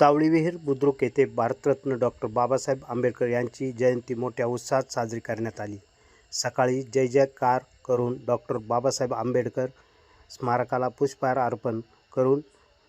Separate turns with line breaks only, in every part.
सावळीविहीर बुद्रुक येथे भारतरत्न डॉक्टर बाबासाहेब आंबेडकर यांची जयंती मोठ्या उत्साहात साजरी करण्यात आली. सकाळी जय जयकार करून डॉक्टर बाबासाहेब आंबेडकर स्मारकाला पुष्पहार अर्पण करून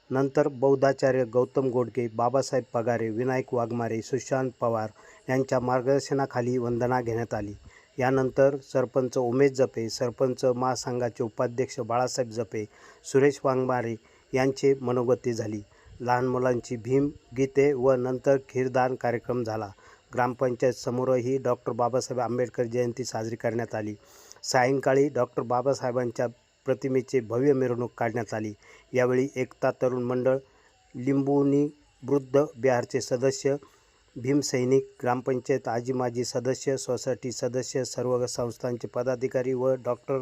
नंतर बौद्धाचार्य गौतम गोडके बाबासाहेब पगारे विनायक वाघमारे सुशांत पवार यांच्या मार्गदर्शनाखाली वंदना घेण्यात आली. यानंतर सरपंच उमेश जपे सरपंच महासंघाचे उपाध्यक्ष बाळासाहेब जपे सुरेश वाघमारे यांचे मनोगती झाली. लहान मुलांची भीम गीते व नंतर खीरदान कार्यक्रम झाला. ग्रामपंचायत समोरही डॉक्टर बाबासाहेब आंबेडकर जयंती साजरी करण्यात आली. सायंकाळी डॉक्टर बाबासाहेबांच्या प्रतिमेचे भव्य मिरवणूक काढण्यात आली. यावेळी एकता तरुण मंडळ लिंबुनी वृद्ध बिहारचे सदस्य भीमसैनिक ग्रामपंचायत आजी माजी सदस्य सोसायटी सदस्य सर्व संस्थांचे पदाधिकारी व डॉक्टर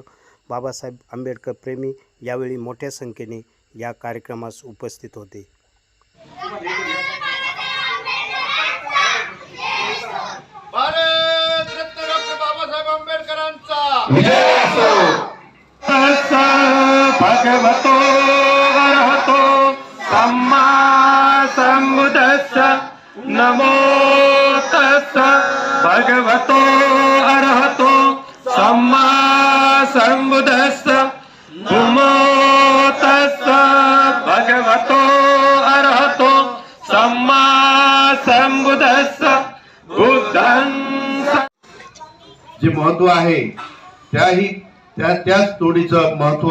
बाबासाहेब आंबेडकर प्रेमी यावेळी मोठ्या संख्येने या कार्यक्रमास उपस्थित होते.
भारत रत्न डॉक्टर बाबासाहेब आंबेडकरांचा.
भगवतो अरहतो सम्मा नमो तस्स भगवतो अरहतो सम्मा सम्बुद्धस्स सम्मा
जे महत्त्व आहे त्याही त्या त्याच तोडीचं महत्त्व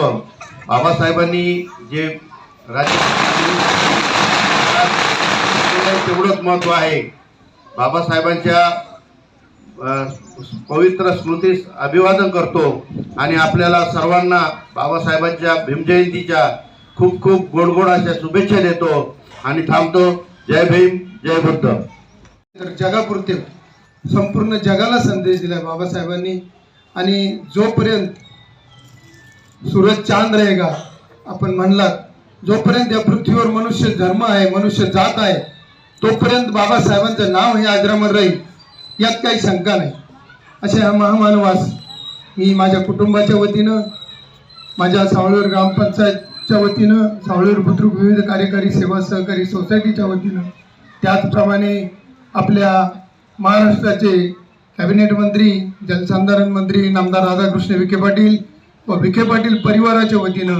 बाबासाहेबांनी जे राज्य तेवढंच महत्त्व आहे. बाबासाहेबांच्या पवित्र स्मृतीस अभिवादन करतो आणि आपल्याला सर्वांना बाबासाहेबांच्या भीमजयंतीच्या खूप खूप गोड अशा शुभेच्छा देतो आणि थांबतो. जय भीम जय बुद्ध.
तर जगापुरते संपूर्ण जगाला संदेश दिला बाबासाहेबांनी. आणि जोपर्यंत सूरज चांद रहेगा आपण म्हणलात जोपर्यंत या पृथ्वीवर मनुष्य धर्म आहे मनुष्य जात आहे तोपर्यंत बाबासाहेबांचं नाव हे आजरामर राहील. यात काही शंका नाही. असे हा महामानवास मी माझ्या कुटुंबाच्या वतीनं माझ्या सावळीवर ग्रामपंचायतच्या वतीनं सावळीवर बुद्रुक विविध कार्यकारी सेवा सहकारी सोसायटीच्या वतीनं त्याचप्रमाणे आपल्या महाराष्ट्राचे कॅबिनेट मंत्री जलसंधारण मंत्री नामदार राधाकृष्ण विखे पाटील व विखे पाटील परिवाराच्या वतीनं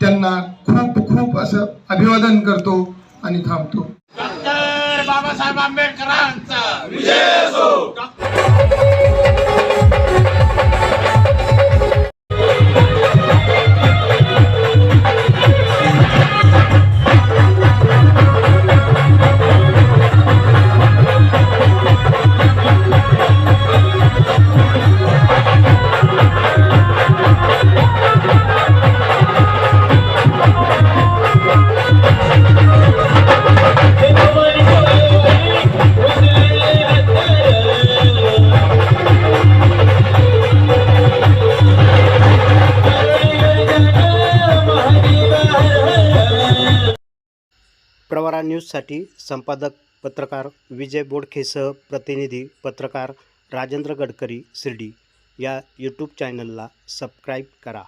त्यांना खूप खूप असं अभिवादन करतो आणि थांबतो.
डॉक्टर बाबासाहेब आंबेडकरांचा.
प्रवरा न्यूजसाठी संपादक पत्रकार विजय बोडखेसह प्रतिनिधी पत्रकार राजेंद्र गडकरी शिर्डी. या यूट्यूब चॅनलला सबस्क्राईब करा.